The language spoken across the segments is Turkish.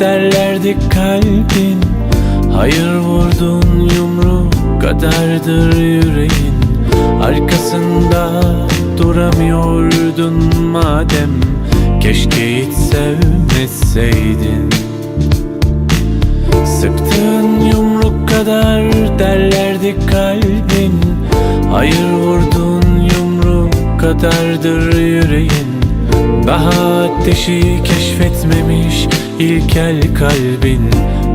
derlerdi kalbin. Hayır vurdun yumru kadardır yüreğin. Arkasında duramıyordun madem. Keşke hiç sevmeseydin. Sıktığın yumruk kadar derlerdi kalbin. Hayır vurdun yumruk kadardır yüreğin Daha ateşi keşfetmemiş ilkel kalbin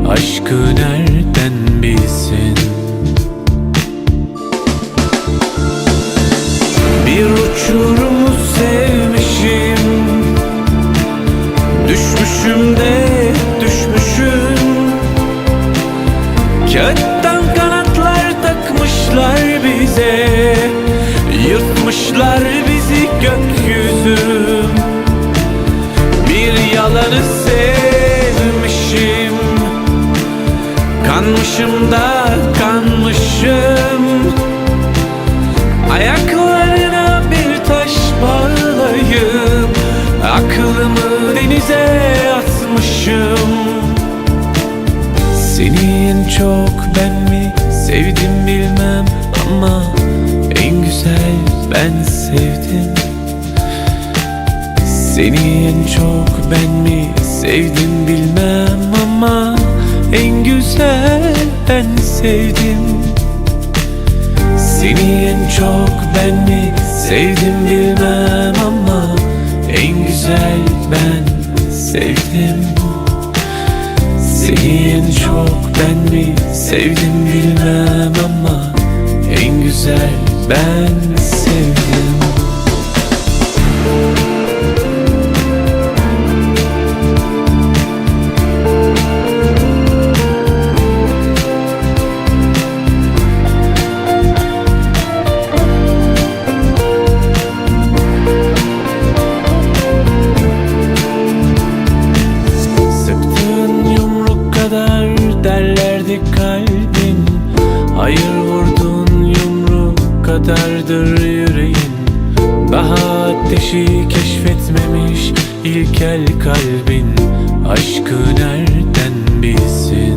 Aşkı nereden bilsin? Bir uçurumu sevmişim Düşmüşüm de düşmüşüm. Kağıttan kanatlar takmışlar bize Yırtmışlar bizi gökyüzüm Kanmışım da kanmışım Ayaklarına bir taş bağlayıp Aklımı denize atmışım. Seni en çok ben mi sevdim bilmem Ama en güzel ben sevdim. Seni en çok ben mi sevdim bilmem Ama en güzel ben sevdim. Seni en çok ben mi sevdim bilmem ama en güzel ben sevdim. Seni en çok ben mi sevdim bilmem ama en güzel ben sevdim Daha ateşi keşfetmemiş ilkel kalbin Aşkı nereden bilsin?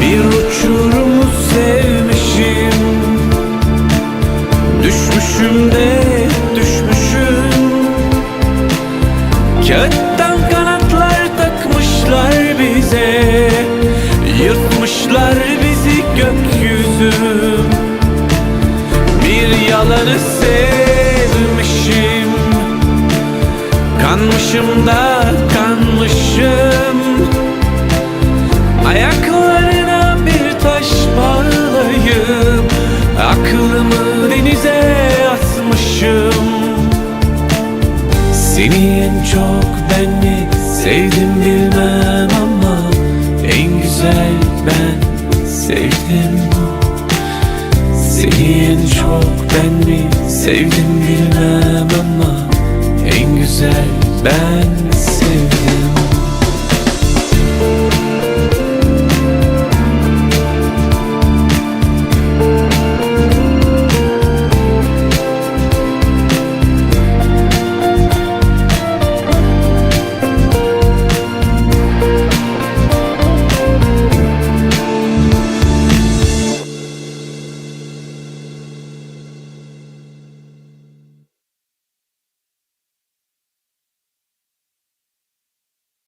Bir uçurumu sevmişim Düşmüşüm de düşmüşüm. Kağıttan Kanmışım da kanmışım. Ayaklarına bir taş bağlayıp Aklımı denize atmışım. Seni en çok ben mi sevdim bilmem ama En güzel ben sevdim. Seni en çok ben mi sevdim bilmem ama En güzel dance